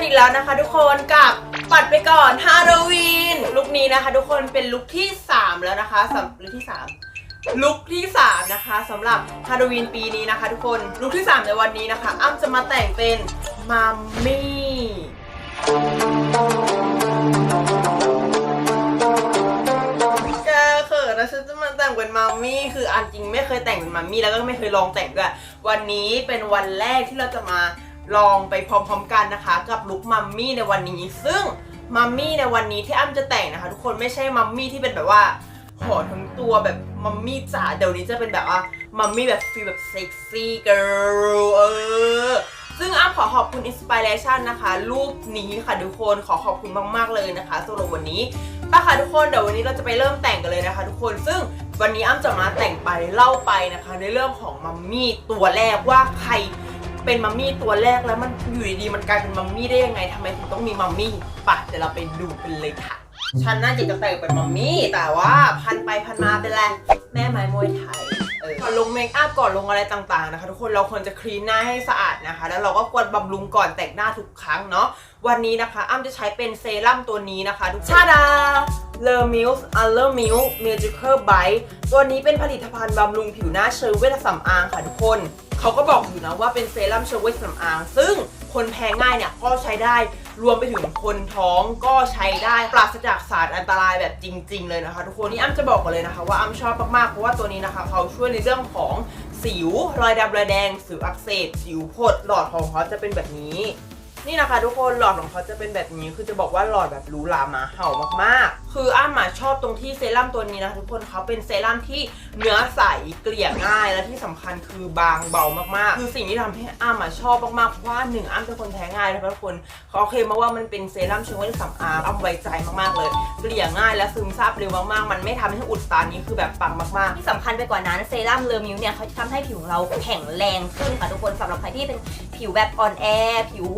กันอีกแล้วนะคะทุกคนกับปัดไปก่อนฮาโลวีนลุคนี้นะคะทุกคนเป็นลุคที่ 3 แล้วนะคะสำลุคที่ 3 ลุคที่ 3 นะคะสำหรับฮาโลวีนปีนี้นะคะ ทุกคนลุคที่ 3 ในวันนี้นะคะ อ้ำจะมาแต่งเป็นมัมมี่แกเขินนะฉันจะมาแต่งเป็นมัมมี่คืออันจริงไม่เคยแต่งเป็นมัมมี่แล้วก็ไม่เคยลองแต่งด้วยวันนี้เป็นวันแรกที่เราจะมา ลองไปพร้อมๆกันนะคะ กับลุคมัมมี่ในวันนี้ ซึ่งมัมมี่ในวันนี้ที่อ้ำจะแต่งนะคะ ทุกคนไม่ใช่มัมมี่ที่เป็นแบบว่าขอทั้งตัวแบบมัมมี่จ๋าเดี๋ยวนี้จะเป็นแบบว่ามัมมี่แบบฟีลแบบเซ็กซี่เกิร์ลเออซึ่งอ้ำขอขอบคุณอินสปิเรชันนะคะรูปนี้ค่ะทุกคนขอขอบคุณมากๆเลยนะคะสำหรับวันนี้ป้าค่ะทุกคนเดี๋ยววันนี้เราจะไปเริ่มแต่งกันเลยนะคะ ทุกคนซึ่งวันนี้อ้ำจะมาแต่งไปเล่าไปนะคะ ในเรื่องของมัมมี่ตัวแรกว่าใคร เป็นมัมมี่ตัวแรกแล้วมันอยู่ดีๆมันกลายเป็นมัมมี่ได้ยังไงทำไมถึงต้องมีมัมมี่ไปะเดี๋ยวเราไปดูกันเลยค่ะ ฉันน่าจะแต่งเป็นมัมมี่แต่ว่าพันไปพันมาเป็นไรแม่ไม้มวยไทยเออ ก่อนลงเมคอัพก่อนลงอะไรต่างๆนะคะ ทุกคนเราควรจะคลีนหน้าให้สะอาดนะคะ แล้วเราก็ควรบำรุงก่อนแต่งหน้าทุกครั้งเนาะวันนี้นะคะอ้ำจะใช้เป็นเซรั่มตัวนี้นะคะทุกชาดาเลอมิลส์อัลเลอร์มิลเมจิคอร์ไบตัวนี้เป็นผลิตภัณฑ์บำรุงผิวหน้าเชอร์เวทสำอางค่ะทุกคนเขาก็บอกอยู่นะว่าเป็นเซรั่มเชอร์เวทสำอาง ซึ่ง คนแพ้ง่ายเนี่ยก็ใช้ได้รวมไปถึงคนท้องก็ใช้ได้ปราศจากสารอันตรายแบบจริง ๆ เลยนะคะทุกคนนี่อ้ำจะบอกกันเลยนะคะ ว่าอ้ำชอบมากๆเพราะว่าตัวนี้นะคะเขาช่วยในเรื่องของสิวรอยดำรอยแดงสิวอักเสบสิวพดหลอดของเขาจะเป็นแบบนี้ นี่นะคะทุกคนหลอดของเขาจะเป็นแบบนี้คือจะบอกว่าหลอดแบบหรูหรามาเห่ามากๆ คืออ้ำมาชอบตรงที่เซรั่มตัวนี้นะทุกคนเขาเป็นเซรั่มที่เนื้อใสเกลี่ยง่ายและที่สำคัญคือบางเบามากๆ คือสิ่งที่ทำให้อ้ำมาชอบมากๆเพราะว่าหนึ่งอ้ำเป็นคนแพ้ง่ายนะคะทุกคนเขาเคลมมาว่ามันเป็นเซรั่มเชิงเวชสำอางอ้ำไว้ใจมากๆเลย เกลี่ยง่ายและซึมซาบเร็วมากๆ มันไม่ทำให้อุดตันนี้คือแบบปังมากๆ ที่สำคัญไปกว่านั้นเซรั่มเลอมิวเนี่ยเขาจะทำให้ผิวของเราแข็งแรงขึ้นค่ะทุกคนสำหรับใครที่เป็นผิวแบบอ่อนแอผิว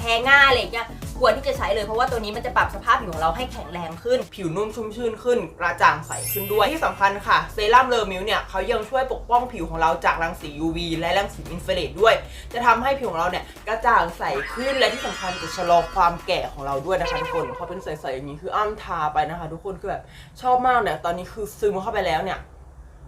แพ้ง่ายอะไรอย่างเงี้ยควรที่จะใช้เลยเพราะว่าตัวนี้มันจะปรับสภาพผิวของเราให้แข็งแรงขึ้น ผิวนุ่มชุ่มชื่นขึ้น กระจ่างใสขึ้นด้วยที่สำคัญค่ะเซรั่มเลอมิลเนี่ยเขายังช่วยปกป้องผิวของเราจากรังสี UV และรังสีอินฟราเรดด้วย จะทำให้ผิวของเราเนี่ยกระจ่างใสขึ้นและที่สำคัญจะชะลอความแก่ของเราด้วยนะคะทุกคนพอเป็นใสๆอย่างนี้คืออ้ำทาไปนะคะ ทุกคนคือแบบชอบมากเนี่ยตอนนี้คือซึมเข้าไปแล้วเนี่ย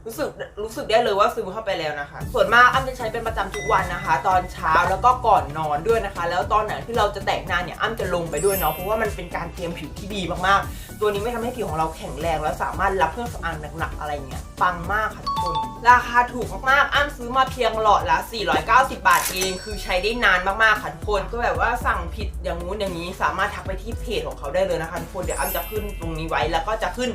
รู้สึกรู้สึกได้เลยว่าซึมเข้าไปแล้วนะคะ ส่วนมากอ้ำจะใช้เป็นประจำทุกวันนะคะ ตอนเช้าแล้วก็ก่อนนอนด้วยนะคะ แล้วตอนไหนที่เราจะแต่งหน้าเนี่ยอ้ำจะลงไปด้วยเนาะเพราะว่ามันเป็นการเตรียมผิวที่ดีมากๆ ตัวนี้ไม่ทำให้ผิวของเราแข็งแรงและสามารถรับเครื่องสำอางหนักๆอะไรเงี้ยปังมากค่ะทุกคนราคาถูกมากๆอ้ำซื้อมาเพียงหลอดละ 490 บาทเองคือใช้ได้นานมากๆค่ะทุกคนก็แบบว่าสั่งผิดอย่างงู้นอย่างนี้ สามารถทักไปที่เพจของเขาได้เลยนะคะทุกคนเดี๋ยวอ้ำจะขึ้นตรงนี้ไว้แล้วก็จะขึ้น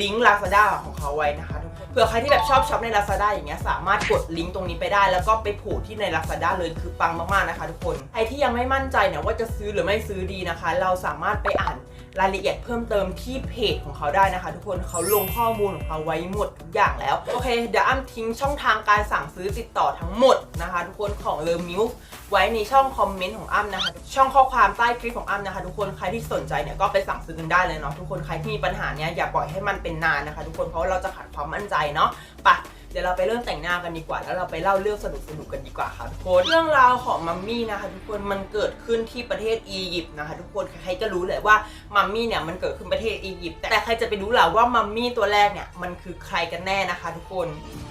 ลิงก์ Lazada ของเขาไว้นะคะทุกคน เผื่อใครที่แบบชอบช็อปใน Lazada อย่างเงี้ยสามารถกดลิงก์ตรงนี้ไปได้ แล้วก็ไปผูกที่ใน Lazada เลยคือปังมากๆนะคะ ทุกคน ใครที่ยังไม่มั่นใจเนี่ยว่าจะซื้อหรือไม่ซื้อดีนะคะ เราสามารถไปอ่าน รายละเอียดเพิ่มเติมที่เพจของเขาได้นะคะ ทุกคนเขาลงข้อมูลของเขาไว้หมดทุกอย่างแล้ว โอเค เดี๋ยวอ้ำทิ้งช่องทางการสั่งซื้อติดต่อทั้งหมดนะคะ ทุกคนของเลอมิวไว้ในช่องคอมเมนต์ของอ้ำนะคะ ช่องข้อความใต้คลิปของอ้ำนะคะ ทุกคนใครที่สนใจเนี่ยก็ไปสั่งซื้อกันได้เลยเนาะทุกคนใครที่มีปัญหาเนี้ยอย่าปล่อยให้มันเป็นนานนะคะ ทุกคนเพราะเราจะขาดความมั่นใจเนาะไปะ เดี๋ยวเราไปเริ่มแต่งหน้ากันดีกว่า แล้วเราไปเล่าเรื่องสนุกสนุกๆกันดีกว่าค่ะทุกคนเรื่องราวของมัมมี่นะคะทุกคนมันเกิดขึ้นที่ประเทศอียิปต์นะคะทุกคนใครๆก็รู้เลยว่ามัมมี่เนี่ยมันเกิดขึ้นประเทศอียิปต์แต่ใครจะไปรู้ล่ะว่ามัมมี่ตัวแรกเนี่ยมันคือใครกันแน่นะคะทุกคน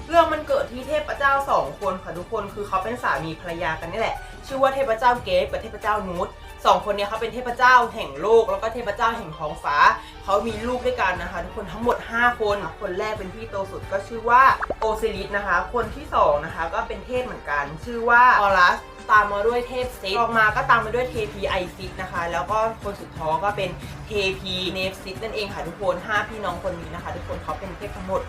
เรื่องมันเกิดที่เทพเจ้าสองคนค่ะทุกคนคือเขาเป็นสามีภรรยากันนี่แหละชื่อว่าเทพเจ้าเกฟกับเทพเจ้านูต สองคนนี้เขาเป็นเทพเจ้าแห่งโลก แล้วก็เทพเจ้าแห่งท้องฟ้า เขามีลูกด้วยกันนะคะ ทุกคนทั้งหมด 5 คน คนแรกเป็นพี่โตสุดก็ชื่อว่าโอซิริสนะคะ คนที่สองนะคะก็เป็นเทพเหมือนกัน ชื่อว่าออรัสตามมาด้วยเทพเซตออกมาก็ตามมาด้วยเทพีไอซิสนะคะ แล้วก็คนสุดท้องก็เป็นเทพีเนฟซิสนั่นเองค่ะทุกคนห้าพี่น้องคนนี้นะคะ ทุกคนเขาเป็นเทพทั้งหมด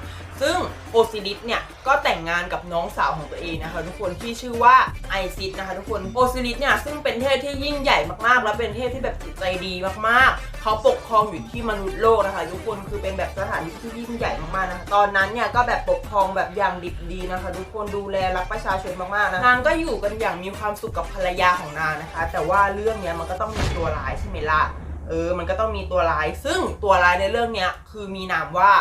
ซึ่งโอซิริสเนี่ยก็แต่งงานกับน้องสาวของตัวเองนะคะทุกคนที่ชื่อว่าไอซิสนะคะทุกคนโอซิริสเนี่ยซึ่งเป็นเทพที่ยิ่งใหญ่มากๆ และเป็นเทพที่แบบจิตใจดีมากๆ เขาปกครองอยู่ที่มนุษย์โลกนะคะทุกคนคือเป็นแบบสถานที่ที่ยิ่งใหญ่มากๆนะคะตอนนั้นเนี่ยก็แบบปกครองแบบอย่างดิบดีนะคะ ทุกคนดูแลรักประชาชนมากๆนะนางก็อยู่กันอย่างมีความสุขกับภรรยาของนางนะคะ แต่ว่าเรื่องเนี้ยมันก็ต้องมีตัวร้ายใช่ไหมล่ะเออมันก็ต้องมีตัวร้าย ซึ่งตัวร้ายในเรื่องเนี้ยคือมีนามว่า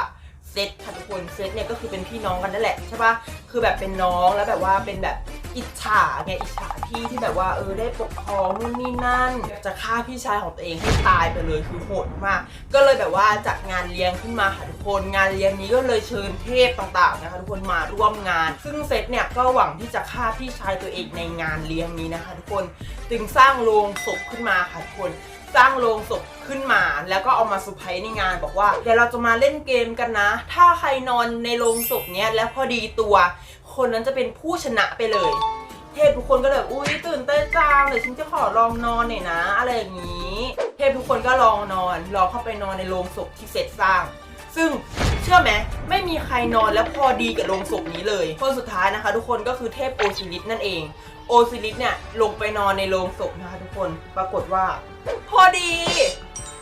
เซตค่ะทุกคนเซตเนี่ยก็คือเป็นพี่น้องกันนั่นแหละใช่ปะคือแบบเป็นน้องแล้วแบบว่าเป็นแบบอิจฉาไงอิจฉาพี่ที่แบบว่าเออได้ปกครองนู่นนี่นั่นจะฆ่าพี่ชายของตัวเองให้ตายไปเลยคือโหดมาก ก็เลยแบบว่าจัดงานเลี้ยงขึ้นมาค่ะทุกคนงานเลี้ยงนี้ก็เลยเชิญเทพต่างๆนะคะทุกคนมาร่วมงาน ซึ่งเซตเนี่ยก็หวังที่จะฆ่าพี่ชายตัวเองในงานเลี้ยงนี้นะคะ ทุกคนจึงสร้างโรงศพขึ้นมาค่ะทุกคน สร้างโรงศพขึ้นมา แล้วก็เอามาเซอร์ไพในงาน บอกว่าเดี๋ยวเราจะมาเล่นเกมกันนะ ถ้าใครนอนในโรงศพเนี้ยแล้วพอดีตัว คนนั้นจะเป็นผู้ชนะไปเลย เทพทุกคนก็เลยอุ้ยตื่นเต้นจังเดี๋ยวฉันจะขอลองนอนหน่อยนะ อะไรอย่างนี้ เทพทุกคนก็ลองนอนลองเข้าไปนอนในโรงศพที่เสร็จสร้าง ซึ่งเชื่อไหมไม่มีใครนอนแล้วพอดีกับโรงศพนี้เลยคนสุดท้ายนะคะ ทุกคนก็คือเทพโอซิลิสนั่นเอง ซิลิสเนี่ยลงไปนอนในโรงศพนะคะทุกคนปรากฏว่า พอดี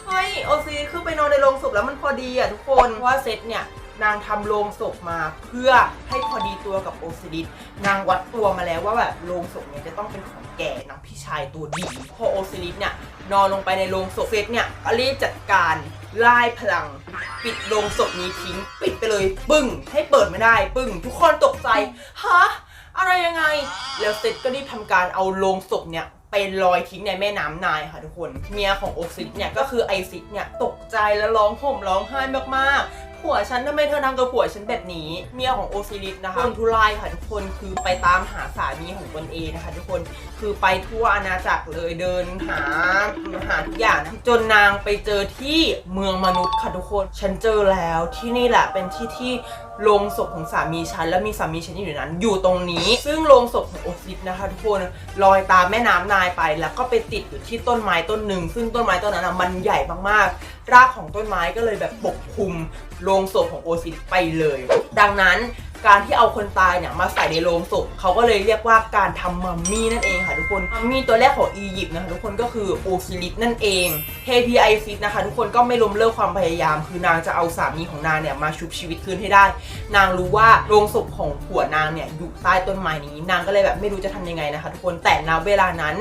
เฮ้ยโอซิลิสคือไปนอนในโรงศพแล้วมันพอดีอะทุกคนเพราะว่าเซตเนี่ยนางทำโรงศพมาเพื่อให้พอดีตัวกับโอซิลิสนางวัดตัวมาแล้วว่าแบบโรงศพเนี่ยจะต้องเป็นของแก่นางพี่ชายตัวดีพอโอซิลิสเนี่ยนอนลงไปในโรงศพเซตเนี่ยก็รีบจัดการไล่พลัง ปิดโรงศพนี้ทิ้ง ปิดไปเลย ปึ้ง ให้เปิดไม่ได้ ปึ้ง ทุกคนตกใจฮะ อะไรยังไง แล้วเซตก็รีบทำการเอาโลงศพเนี่ยไปลอยทิ้งในแม่น้ำนายค่ะทุกคน เมียของโอซิสเนี่ยก็คือไอซิสเนี่ยตกใจแล้วร้องห่มร้องไห้มากๆ ผัวฉันทำไมเธอทำกับผัวฉันแบบนี้ เมียของโอซิลิสนะคะคนทุไลค่ะทุกคนคือไปตามหาสามีของตนเองนะคะ ทุกคนคือไปทั่วอาณาจักรเลยเดินหาหาทุกอย่างนะจนนางไปเจอที่เมืองมนุษย์ค่ะทุกคน ฉันเจอแล้วที่นี่แหละเป็นที่ที่ โลงศพของสามีฉันและมีสามีฉันอยู่ในนั้น อยู่ตรงนี้ ซึ่งโลงศพของโอซิสนะคะทุกคนลอยตามแม่น้ำนายไป แล้วก็ไปติดอยู่ที่ต้นไม้ต้นหนึ่งซึ่งต้นไม้ต้นนั้นมันใหญ่มากๆ รากของต้นไม้ก็เลยแบบปกคลุมโลงศพของโอซิสไปเลย ดังนั้น การที่เอาคนตายเนี่ยมาใส่ในโลงศพเขาก็เลยเรียกว่าการทำมัมมี่นั่นเองค่ะทุกคนมัมมี่ตัวแรกของอียิปต์นะคะทุกคนก็คือโอซิลิสนั่นเองเทพีไอซิสนะคะ ทุกคนก็ไม่ล้มเลิกความพยายาม คือนางจะเอาสามีของนางเนี่ยมาชุบชีวิตคืนให้ได้ นางรู้ว่าโลงศพของผัวนางเนี่ยอยู่ใต้ต้นไม้นี้ นางก็เลยแบบไม่รู้จะทำยังไงนะคะ ทุกคนแต่ณเวลานั้น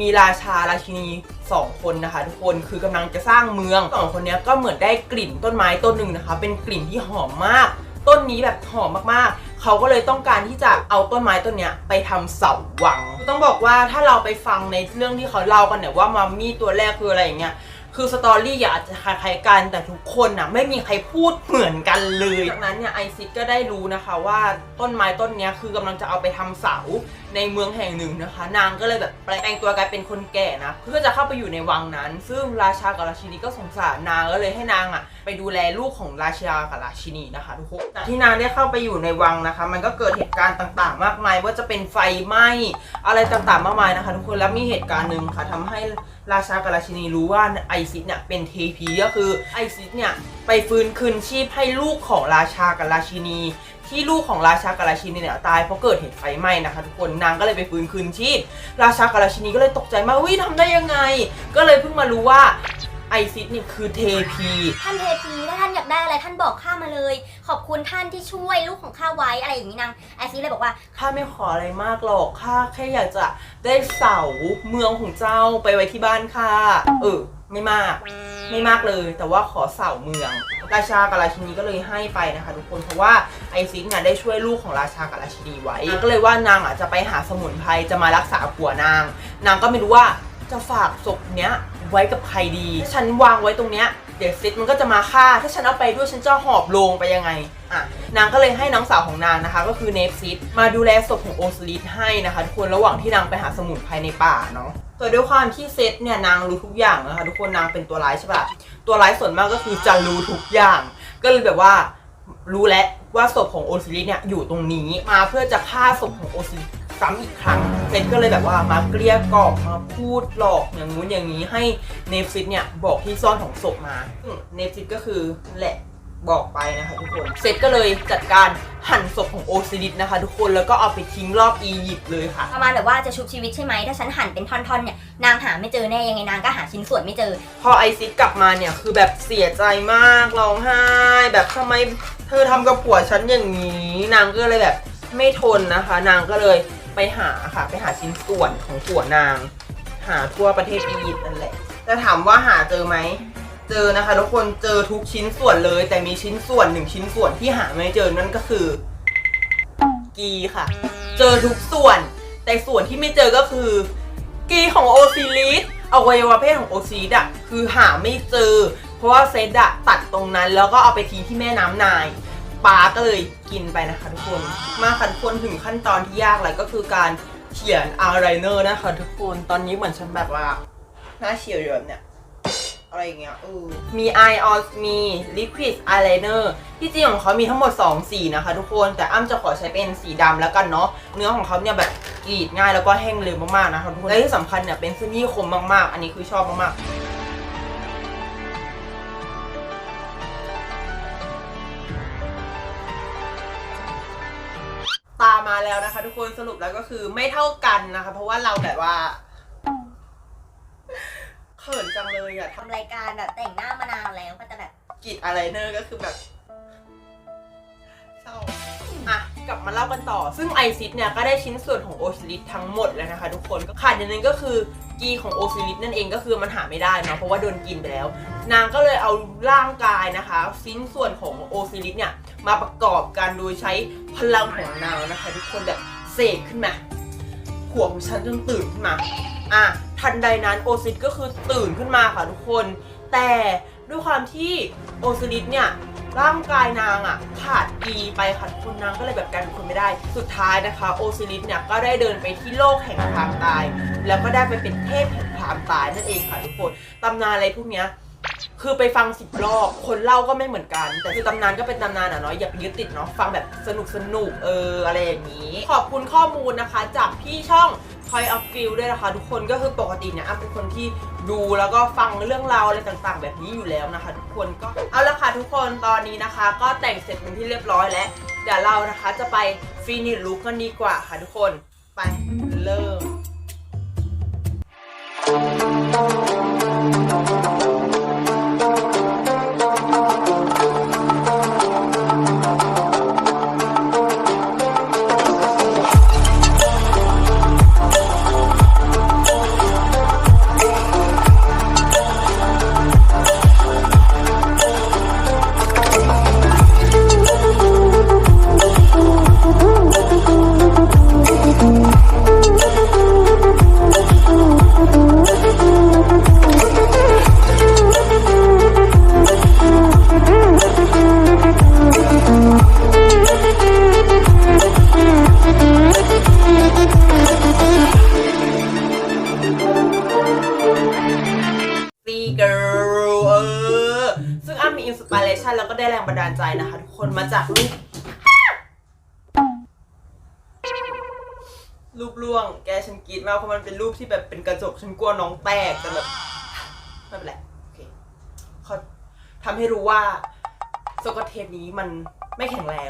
มีราชาราชินีสองคนนะคะทุกคนคือกำลังจะสร้างเมืองสองคนนี้ก็เหมือนได้กลิ่นต้นไม้ต้นหนึ่งนะคะ เป็นกลิ่นที่หอมมาก ต้นนี้แบบหอมมากๆ เขาก็เลยต้องการที่จะเอาต้นไม้ต้นเนี้ยไปทำเสาหวัง ต้องบอกว่าถ้าเราไปฟังในเรื่องที่เขาเล่ากันเนี่ยว่ามัมมี่ตัวแรกคืออะไรอย่างเงี้ยคือสตอรี่อยาจจะคล้ายๆกันแต่ทุกคนนะไม่มีใครพูดเหมือนกันเลย จากนั้นเนี่ยไอซิสก็ได้รู้นะคะว่าต้นไม้ต้นนี้คือกำลังจะเอาไปทำเสา ในเมืองแห่งหนึ่งนะคะ นางก็เลยแบบแปลงตัวกลายเป็นคนแก่นะ เพื่อจะเข้าไปอยู่ในวังนั้น ซึ่งราชากับราชินีก็สงสารนางก็เลยให้นางอะไปดูแลลูกของราชากับราชินีนะคะทุกคนแต่ที่นางได้เข้าไปอยู่ในวังนะคะ มันก็เกิดเหตุการณ์ต่างๆ มากมายว่าจะเป็นไฟไหม้อะไรต่างๆ มากมายนะคะ ทุกคนแล้วมีเหตุการณ์หนึ่งค่ะทำให้ราชากับราชินีรู้ว่าไอซิสเนี่ยเป็นเทพีก็คือไอซิสเนี่ยไปฟื้นคืนชีพให้ลูกของราชากับราชินี ที่ลูกของราชากับราชินีเนี่ยตายเพราะเกิดเหตุไฟไหม้นะคะทุกคนนางก็เลยไปฟื้นคืนชีพราชากับราชินีก็เลยตกใจมากวิทำได้ยังไง ก็เลยเพิ่งมารู้ว่าไอซิสนี่คือเทพีท่านเทพีถ้าท่านอยากได้อะไรท่านบอกข้ามาเลย ขอบคุณท่านที่ช่วยลูกของข้าไว้อะไรอย่างนี้นางไอซีเลยบอกว่าข้าไม่ขออะไรมากหรอกข้าแค่อยากจะได้เสาเมืองของเจ้าไปไว้ที่บ้านค่ะเออ ไม่มาก ไม่มากเลย แต่ว่าขอเสาเมือง ราชากับราชินีก็เลยให้ไปนะคะ ทุกคนเพราะว่าไอซิสเนี่ยได้ช่วยลูกของราชากับราชินีไว้ ก็เลยว่านางอะจะไปหาสมุนไพรจะมารักษาผัวนาง นางก็ไม่รู้ว่าจะฝากศพเนี้ยไว้กับใครดีถ้าฉันวางไว้ตรงเนี้ยเดี๋ยวซิสมันก็จะมาฆ่า ถ้าฉันเอาไปด้วยฉันจะหอบโลงไปยังไง อะ นางก็เลยให้น้องสาวของนางนะคะ ก็คือเนฟซิสมาดูแลศพของโอซิลิสให้นะคะทุกคนระหว่างที่นางไปหาสมุนไพรในป่าเนาะ แต่ด้วยความที่เซตเนี่ยนางรู้ทุกอย่างนะคะทุกคนนางเป็นตัวร้ายใช่ปะตัวร้ายส่วนมากก็คือจะรู้ทุกอย่าง ก็เลยแบบว่ารู้แล้วว่าศพของโอซิลิสเนี่ยอยู่ตรงนี้มาเพื่อจะฆ่าศพของโอซิลิสซ้ำอีกครั้งเซนก็เลยแบบว่ามาเกลี้ยกล่อมมาพูดหลอกอย่างงู้นอย่างนี้ให้เนฟซิสเนี่ยบอกที่ซ่อนของศพมาซึ่งเนฟซิสก็คือแหละ บอกไปนะคะทุกคน เซตก็เลยจัดการหั่นศพของโอซิลิสนะคะ ทุกคนแล้วก็เอาไปทิ้งรอบอียิปต์เลยค่ะ ประมาณแบบว่าจะชุบชีวิตใช่ไหมถ้าฉันหั่นเป็นท่อนๆเนี่ยนางหาไม่เจอแน่ยังไงนางก็หาชิ้นส่วนไม่เจอ พอไอซิสกลับมาเนี่ยคือแบบเสียใจมากร้องไห้ แบบทำไมเธอทำกับผัวฉันอย่างนี้ นางก็เลยแบบไม่ทนนะคะ นางก็เลยไปหาค่ะ ไปหาชิ้นส่วนของผัวนาง หาทั่วประเทศอียิปต์นั่นแหละแต่ถามว่าหาเจอไหม เจอนะคะทุกคนเจอทุกชิ้นส่วนเลย แต่มีชิ้นส่วนหนึ่งชิ้นส่วนที่หาไม่เจอนั่นก็คือ กีค่ะ เจอทุกส่วน แต่ส่วนที่ไม่เจอก็คือ กีของโอซิลิสอวัยวะเพศของโอซิลิสอะคือหาไม่เจอ เพราะว่าเซตอะตัดตรงนั้นแล้วก็เอาไปทิ้งที่แม่น้ำนายปลาก็เลยกินไปนะคะทุกคน มาค่ะทุกคนถึงขั้นตอนที่ยากเลยก็คือการเขียนอายไลเนอร์นะคะทุกคนตอนนี้เหมือนฉันแบบว่าหน้าเฉียวอยู่แบบเนี้ย อะไรอย่างเงี้ยเออมี eye on มี liquid eyeliner ที่จริงของเขามีทั้งหมด 2 สีนะคะทุกคนแต่อ้ำจะขอใช้เป็นสีดำแล้วกันเนาะเนื้อของเขาเนี่ยแบบกรีดง่ายแล้วก็แห้งเร็วมากๆนะคะทุกคนและที่สำคัญเนี่ยเป็นเส้นที่คมมากๆ อันนี้คือชอบมากๆตามาแล้วนะคะทุกคนสรุปแล้วก็คือไม่เท่ากันนะคะ เพราะว่าเราแบบว่า ขินจังเลยอะทำรายการแบบแต่งหน้ามานานแล้วก็จะแบบกรีดอะไรเนอร์ก็คือแบบเศร้าอะกลับมาเล่ากันต่อ ซึ่งไอซิดเนี่ยก็ได้ชิ้นส่วนของโอซิลิสทั้งหมดแล้วนะคะ ทุกคนขาดอย่างหนึงก็คือกีของโอซิลิสนั่นเองก็คือมันหาไม่ได้เนาะเพราะว่าโดนกินไปแล้ว นางก็เลยเอาร่างกายนะคะ ชิ้นส่วนของโอซิลิสเนี่ยมาประกอบกันโดยใช้พลังของนางนะคะ ทุกคนแบบเสกขึ้นมาหัวของฉันจนตื่นขึ้นมา อะทันใดนั้นโอซิสก็คือตื่นขึ้นมาค่ะทุกคน แต่ด้วยความที่โอซิลิสเนี่ยร่างกายนางอะขาดอีไปค่ะทุกคนนางก็เลยแบบกลายเป็นคนไม่ได้ สุดท้ายนะคะโอซิลิสเนี่ยก็ได้เดินไปที่โลกแห่งความตาย แล้วก็ได้ไปเป็นเทพแห่งความตายนั่นเองค่ะทุกคนตำนานอะไรพวกเนี้ยคือไปฟังสิบรอบ คนเล่าก็ไม่เหมือนกัน แต่คือตำนานก็เป็นตำนานอะเนาะอย่าไปยึดติดเนาะฟังแบบสนุกสนุกเอออะไรอย่างนี้ ขอบคุณข้อมูลนะคะ จากพี่ช่อง คอยเอาฟิลด้วยนะคะ ทุกคนก็คือปกติเนี่ยอ้ำเป็นคนที่ดูแล้วก็ฟังเรื่องราวอะไรต่างๆ แบบนี้อยู่แล้วนะคะ ทุกคนก็เอาละค่ะทุกคนตอนนี้นะคะ ก็แต่งเสร็จเป็นที่เรียบร้อยแล้วเดี๋ยวเรานะคะจะไปฟินิชลุกกันดีกว่าค่ะทุกคนไปเริ่ม มีอินสปิเรชันแล้วก็ได้แรงบันดาลใจนะคะทุกคนมาจากรูปรูปล่วง แกฉันกรีดมากเพราะมันเป็นรูปที่แบบเป็นกระจกฉันกลัวน้องแตกแต่แบบไม่เป็นไรโอเคเขาทำให้รู้ว่าสกอตเทปนี้มันไม่แข็งแรง